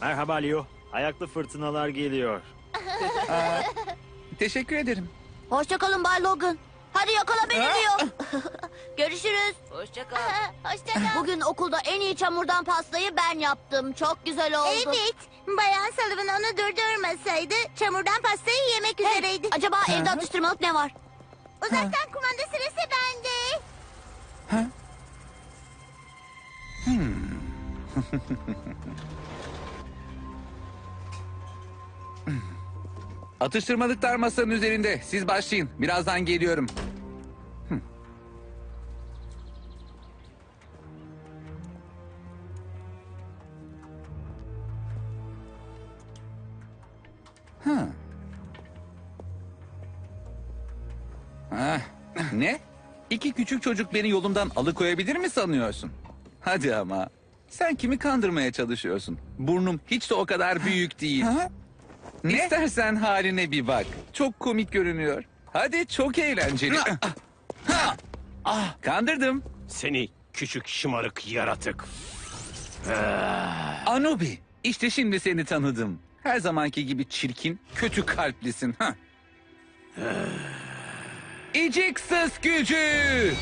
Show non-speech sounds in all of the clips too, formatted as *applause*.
Merhaba Leo. Ayaklı fırtınalar geliyor. *laughs* Teşekkür ederim. Hoşçakalın Bay Logan. Hadi yakala beni diyor. *laughs* Görüşürüz. Hoşça kal. *laughs* Hoşçakal. Bugün okulda en iyi çamurdan pastayı ben yaptım. Çok güzel oldu. Evet. Bayan Sullivan onu durdurmasaydı çamurdan pastayı yemek üzereydi. Acaba evde atıştırmalık ne var? Uzaktan kumanda sırası bende. *clears throat* Atıştırmalıklar masanın üzerinde. Siz başlayın. Birazdan geliyorum. Ha. Ha. Ne? İki küçük çocuk beni yolumdan alıkoyabilir mi sanıyorsun? Hadi ama. Sen kimi kandırmaya çalışıyorsun? Burnum hiç de o kadar büyük değil. İstersen haline bir bak. Çok komik görünüyor. Hadi çok eğlenceli. Ha! Ah, kandırdım. Seni küçük şımarık yaratık. Anubi. İşte şimdi seni tanıdım. Her zamanki gibi çirkin, kötü kalplisin. Ha. İciksiz gücü.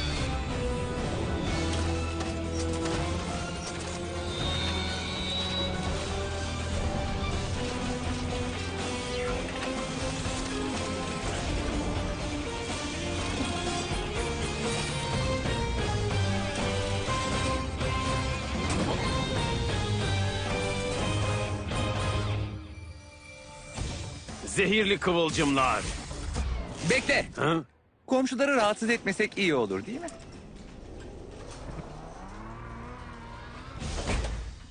Zehirli kıvılcımlar. Bekle. Hı? Komşuları rahatsız etmesek iyi olur değil mi?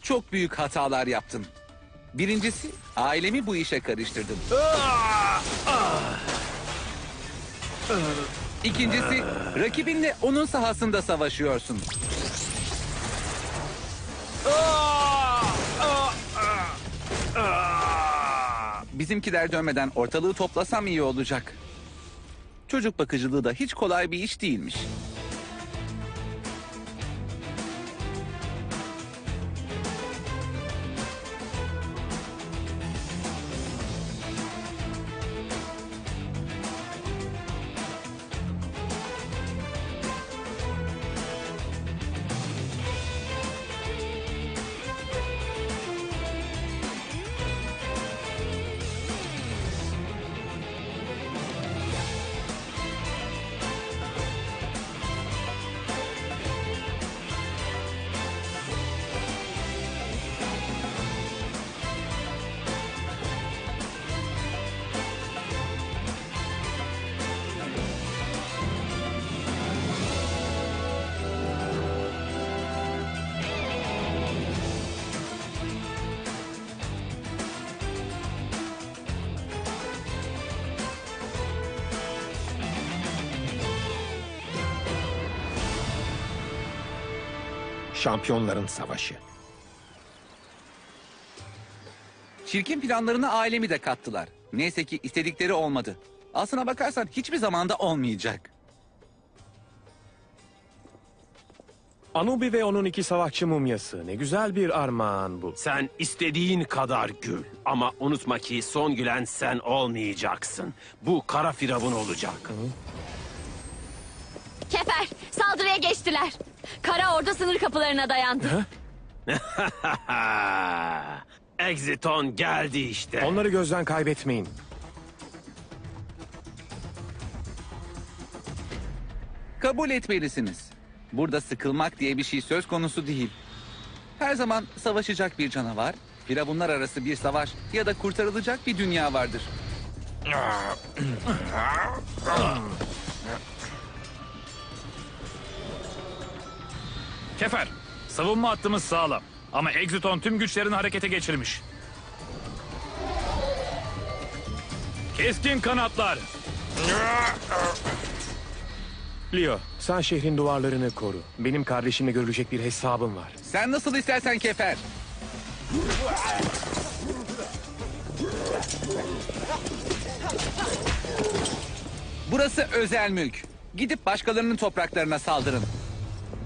Çok büyük hatalar yaptın. Birincisi ailemi bu işe karıştırdın. İkincisi rakibinle onun sahasında savaşıyorsun. Bizimkiler dönmeden ortalığı toplasam iyi olacak. Çocuk bakıcılığı da hiç kolay bir iş değilmiş. Şampiyonların Savaşı. Çirkin planlarına ailemi de kattılar. Neyse ki istedikleri olmadı. Aslına bakarsan hiçbir zamanda olmayacak. Anubi ve onun iki savaşçı mumyası. Ne güzel bir armağan bu. Sen istediğin kadar gül. Ama unutma ki son gülen sen olmayacaksın. Bu kara firavun olacak. Kefer, saldırıya geçtiler. Kara ordu sınır kapılarına dayandı. *laughs* Exiton geldi işte. Onları gözden kaybetmeyin. Kabul etmelisiniz. Burada sıkılmak diye bir şey söz konusu değil. Her zaman savaşacak bir canavar, firavunlar arası bir savaş ya da kurtarılacak bir dünya vardır. *laughs* Kefer, savunma hattımız sağlam. Ama Exiton tüm güçlerini harekete geçirmiş. Keskin kanatlar. Leo, sen şehrin duvarlarını koru. Benim kardeşimle görülecek bir hesabım var. Sen nasıl istersen Kefer. Burası özel mülk. Gidip başkalarının topraklarına saldırın.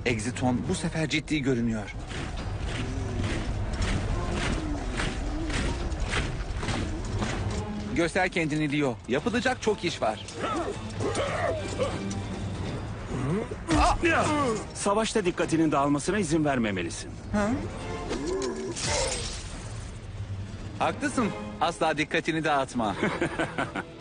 Exiton bu sefer ciddi görünüyor. Göster kendini Leo. Yapılacak çok iş var. Ah! Savaşta dikkatinin dağılmasına izin vermemelisin. Haklısın. Asla dikkatini dağıtma. *laughs*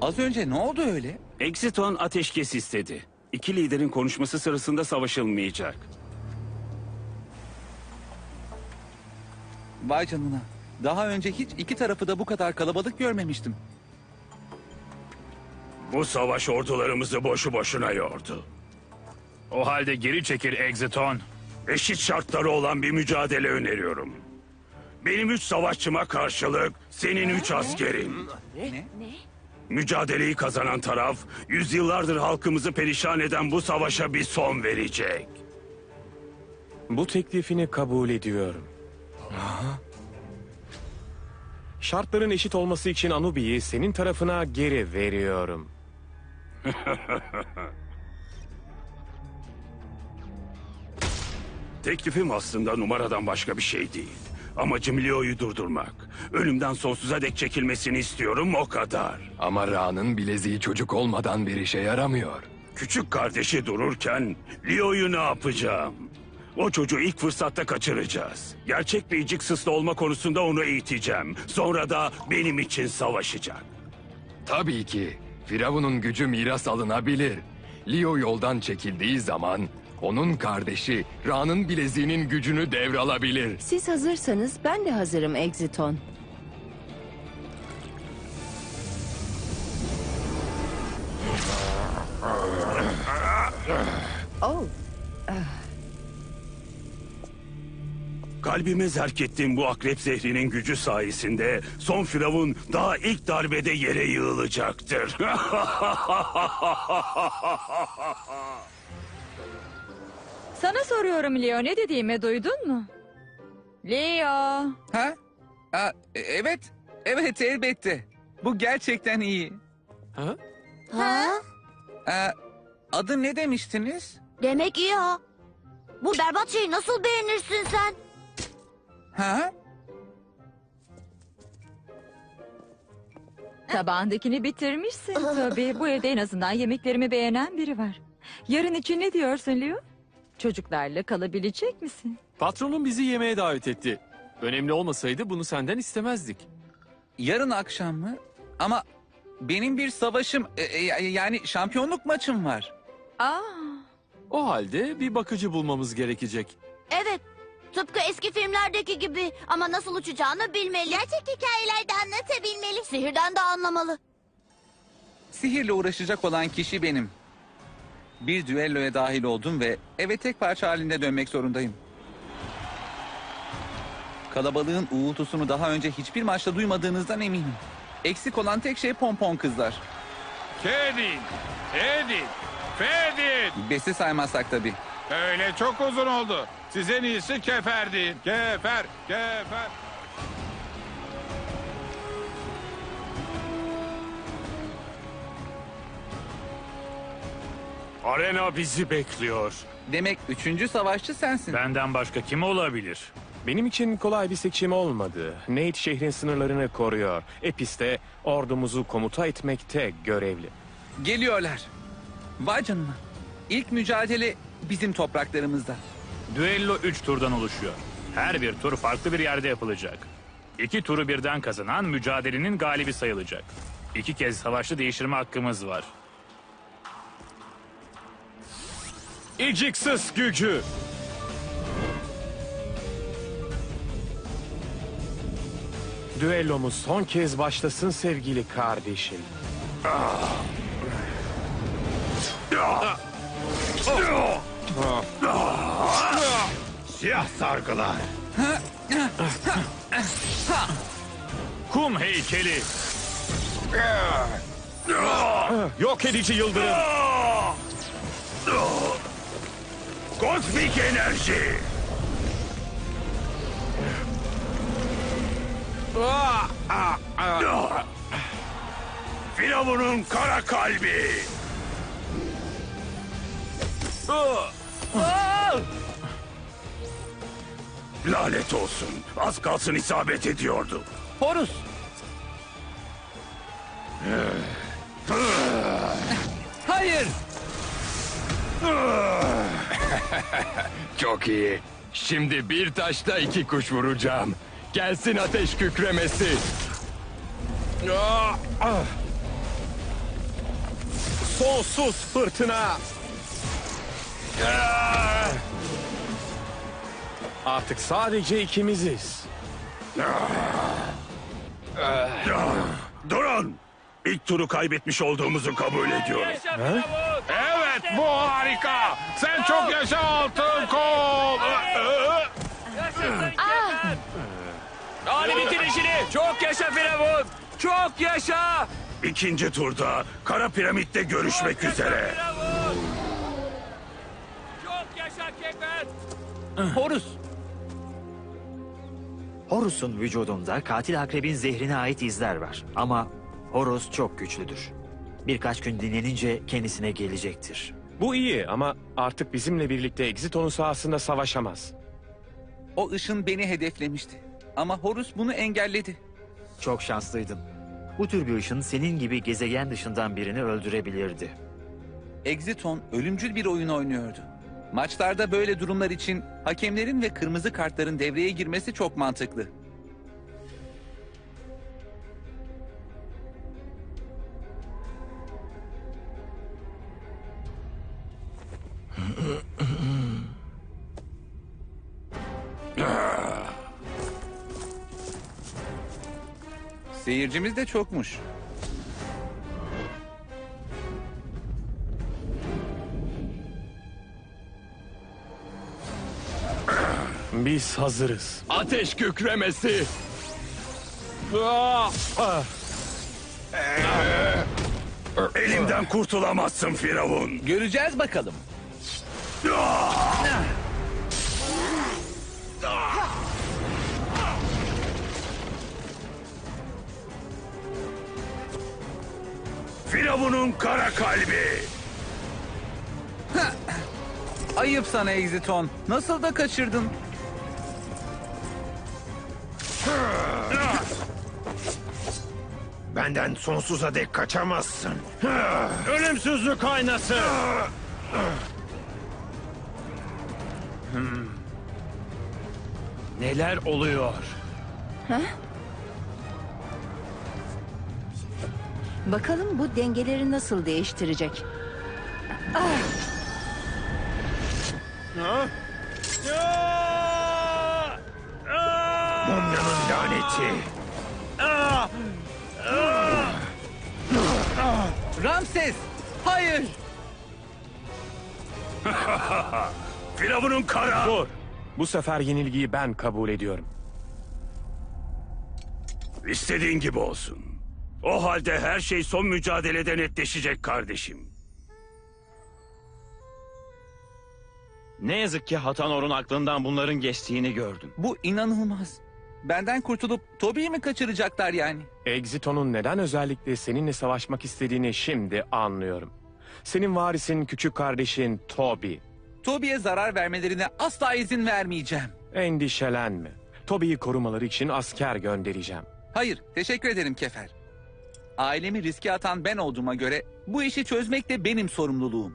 Az önce ne oldu öyle? Exiton ateşkes istedi. İki liderin konuşması sırasında savaşılmayacak. Vay canına. Daha önce hiç iki tarafı da bu kadar kalabalık görmemiştim. Bu savaş ordularımızı boşu boşuna yordu. O halde geri çekil Exiton. Eşit şartları olan bir mücadele öneriyorum. Benim üç savaşçıma karşılık senin üç askerin. Ne? Mücadeleyi kazanan taraf, yüzyıllardır halkımızı perişan eden bu savaşa bir son verecek. Bu teklifini kabul ediyorum. Şartların eşit olması için Anubi'yi senin tarafına geri veriyorum. *laughs* Teklifim aslında numaradan başka bir şey değil. Amacım Leo'yu durdurmak. Ölümden sonsuza dek çekilmesini istiyorum o kadar. Ama Ra'nın bileziği çocuk olmadan bir işe yaramıyor. Küçük kardeşi dururken Leo'yu ne yapacağım? O çocuğu ilk fırsatta kaçıracağız. Gerçek bir Icixis'le olma konusunda onu eğiteceğim. Sonra da benim için savaşacak. Tabii ki. Firavun'un gücü miras alınabilir. Leo yoldan çekildiği zaman onun kardeşi Ra'nın bileziğinin gücünü devralabilir. Siz hazırsanız ben de hazırım Exiton. Oh, Kalbime zerk ettiğim bu akrep zehrinin gücü sayesinde son firavun daha ilk darbede yere yığılacaktır. *laughs* Sana soruyorum Leo ne dediğimi duydun mu? Leo. Ha? Aa, e- evet. Evet elbette. Bu gerçekten iyi. Ha? Aa, adı ne demiştiniz? Demek iyi ha. Bu berbat şeyi nasıl beğenirsin sen? Ha? Tabağındakini bitirmişsin tabii. Bu evde en azından yemeklerimi beğenen biri var. Yarın için ne diyorsun Leo? Çocuklarla kalabilecek misin? Patronun bizi yemeğe davet etti. Önemli olmasaydı bunu senden istemezdik. Yarın akşam mı? Ama benim bir savaşım e, e, yani şampiyonluk maçım var. Aa, O halde bir bakıcı bulmamız gerekecek. Evet. Tıpkı eski filmlerdeki gibi ama nasıl uçacağını bilmeli. Gerçek hikayelerde anlatabilmeli. Sihirden de anlamalı. Sihirle uğraşacak olan kişi benim. Bir düelloya dahil oldum ve eve tek parça halinde dönmek zorundayım. Kalabalığın uğultusunu daha önce hiçbir maçta duymadığınızdan eminim. Eksik olan tek şey pompon kızlar. Kedin, Edin, Fedin. Besi saymazsak tabii. Öyle çok uzun oldu. Siz en iyisi kefer deyin. Kefer, kefer. Arena bizi bekliyor. Demek üçüncü savaşçı sensin. Benden başka kim olabilir? Benim için kolay bir seçim olmadı. Nate şehrin sınırlarını koruyor. Epis de ordumuzu komuta etmekte görevli. Geliyorlar. Vay canına. İlk mücadele bizim topraklarımızda. Düello 3 turdan oluşuyor. Her bir tur farklı bir yerde yapılacak. İki turu birden kazanan mücadelenin galibi sayılacak. İki kez savaşta değiştirme hakkımız var. Icixis gücü. Düellomuz son kez başlasın sevgili kardeşim. Siyah sargılar. Kum heykeli. Yok edici yıldırım. Kozmik enerji. Firavun'un kara kalbi. Lanet olsun. Az kalsın isabet ediyordu. Horus. Hayır. Çok iyi. Şimdi bir taşta iki kuş vuracağım. Gelsin ateş kükremesi. Sonsuz fırtına. Artık sadece ikimiziz. Durun. İlk turu kaybetmiş olduğumuzu kabul ediyoruz. Evet bu harika. Sen çok yaşa altın kol. Hadi bitir işini. Çok yaşa Firavun. Çok yaşa. İkinci turda Kara Piramit'te görüşmek üzere. Çok yaşa Kefet. Horus. Horus'un vücudunda katil akrebin zehrine ait izler var. Ama Horus çok güçlüdür. Birkaç gün dinlenince kendisine gelecektir. Bu iyi ama artık bizimle birlikte Exiton'un sahasında savaşamaz. O ışın beni hedeflemişti. Ama Horus bunu engelledi. Çok şanslıydın. Bu tür bir ışın senin gibi gezegen dışından birini öldürebilirdi. Exiton ölümcül bir oyun oynuyordu. Maçlarda böyle durumlar için hakemlerin ve kırmızı kartların devreye girmesi çok mantıklı. Seyircimiz de çokmuş. Biz hazırız. Ateş kükremesi. Elimden kurtulamazsın Firavun. Göreceğiz bakalım. Firavun'un kara kalbi. *laughs* Ayıp sana Exiton. Nasıl da kaçırdın? *laughs* Benden sonsuza dek kaçamazsın. *laughs* Ölümsüzlük aynası. Hmm. Neler oluyor? Bakalım bu dengeleri nasıl değiştirecek? Mumyanın laneti. Ramses! Hayır! *laughs* Firavun'un kara. Dur. Bu sefer yenilgiyi ben kabul ediyorum. İstediğin gibi olsun. O halde her şey son mücadelede netleşecek kardeşim. Ne yazık ki Hatanor'un aklından bunların geçtiğini gördüm. Bu inanılmaz. Benden kurtulup Toby'yi mi kaçıracaklar yani? Exiton'un neden özellikle seninle savaşmak istediğini şimdi anlıyorum. Senin varisin küçük kardeşin Toby. Toby'ye zarar vermelerine asla izin vermeyeceğim. Endişelenme. Toby'yi korumaları için asker göndereceğim. Hayır, teşekkür ederim Kefer. Ailemi riske atan ben olduğuma göre bu işi çözmek de benim sorumluluğum.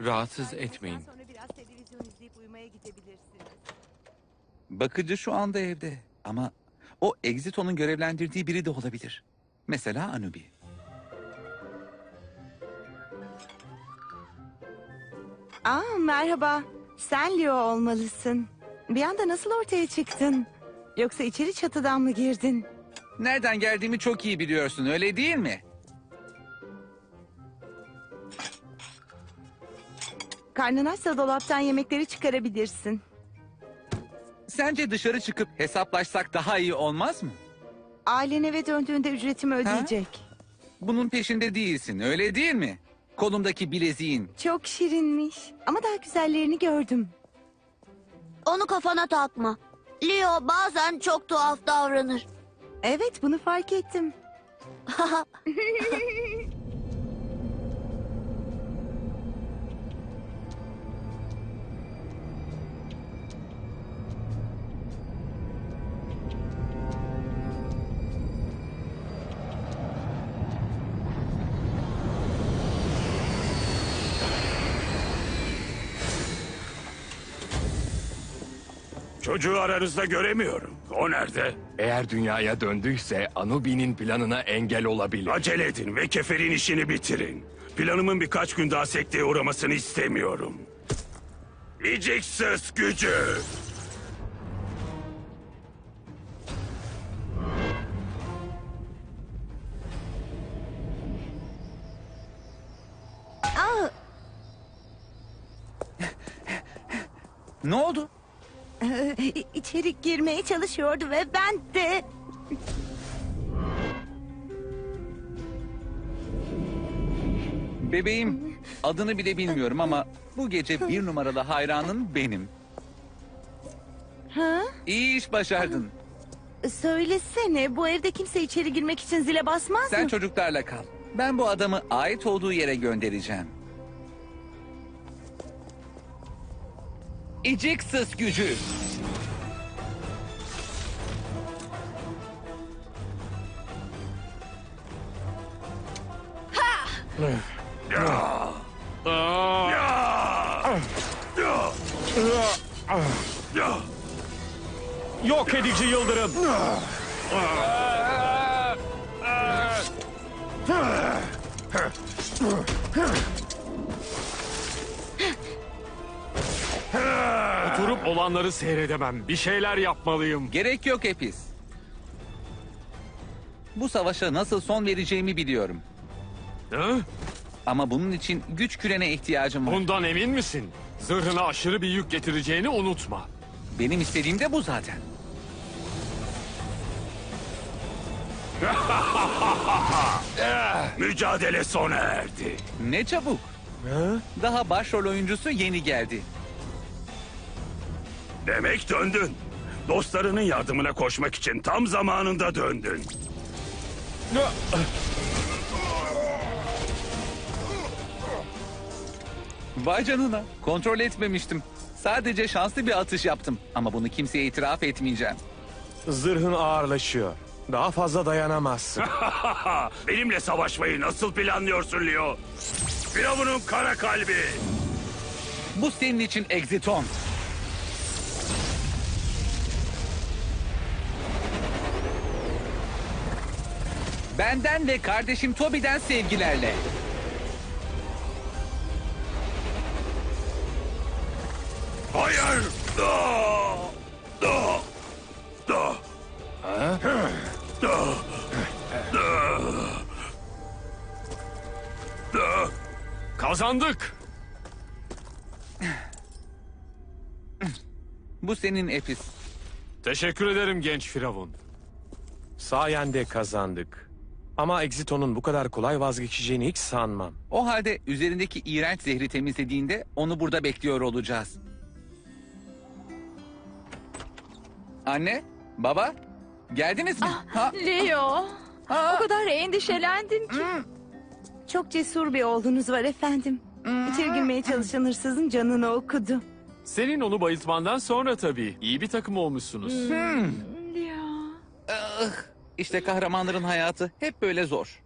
Rahatsız etmeyin. Bakıcı şu anda evde ama o Exiton'un görevlendirdiği biri de olabilir. Mesela Anubi. Aa merhaba. Sen Leo olmalısın. Bir anda nasıl ortaya çıktın? Yoksa içeri çatıdan mı girdin? Nereden geldiğimi çok iyi biliyorsun öyle değil mi? Karnın açsa dolaptan yemekleri çıkarabilirsin. Sence dışarı çıkıp hesaplaşsak daha iyi olmaz mı? Ailen eve döndüğünde ücretimi ödeyecek. Bunun peşinde değilsin öyle değil mi? Kolumdaki bileziğin. Çok şirinmiş. Ama daha güzellerini gördüm. Onu kafana takma. Leo bazen çok tuhaf davranır. Evet bunu fark ettim. *laughs* Çocuğu aranızda göremiyorum. O nerede? Eğer dünyaya döndüyse Anubi'nin planına engel olabilir. Acele edin ve Kefer'in işini bitirin. Planımın birkaç gün daha sekteye uğramasını istemiyorum. İciksiz gücü. Aa, Ne oldu? E, içeri girmeye çalışıyordu ve ben de... Bebeğim adını bile bilmiyorum ama bu gece bir numaralı hayranın benim. Ha? İyi iş başardın. Söylesene bu evde kimse içeri girmek için zile basmaz Sen mı? çocuklarla kal. Ben bu adamı ait olduğu yere göndereceğim. İciksiz gücü. Yok edici yıldırım. Oturup olanları seyredemem. Bir şeyler yapmalıyım. Gerek yok Epis. Bu savaşa nasıl son vereceğimi biliyorum. Hı? Ama bunun için güç kürene ihtiyacım var. Bundan emin misin? Zırhına aşırı bir yük getireceğini unutma. Benim istediğim de bu zaten. *laughs* Mücadele sona erdi. Ne çabuk. Daha başrol oyuncusu yeni geldi. Demek döndün. Dostlarının yardımına koşmak için tam zamanında döndün. Vay canına. Kontrol etmemiştim. Sadece şanslı bir atış yaptım. Ama bunu kimseye itiraf etmeyeceğim. Zırhın ağırlaşıyor. Daha fazla dayanamazsın. *laughs* Benimle savaşmayı nasıl planlıyorsun Leo? Firavun'un kara kalbi. Bu senin için Exiton. Benden ve kardeşim Toby'den sevgilerle. Hayır. Da. Da. Da. Da. Da. Da. Kazandık. Bu senin Epis. Teşekkür ederim genç Firavun. Sayende kazandık. Ama Exito'nun bu kadar kolay vazgeçeceğini hiç sanmam. O halde üzerindeki iğrenç zehri temizlediğinde onu burada bekliyor olacağız. Anne, baba, geldiniz mi? Ha, Leo. O kadar endişelendim ki. Çok cesur bir oğlunuz var efendim. İçeri girmeye çalışan hırsızın canını okudu. Senin onu bayıltmandan sonra tabii. İyi bir takım olmuşsunuz. Leo. İşte kahramanların hayatı hep böyle zor.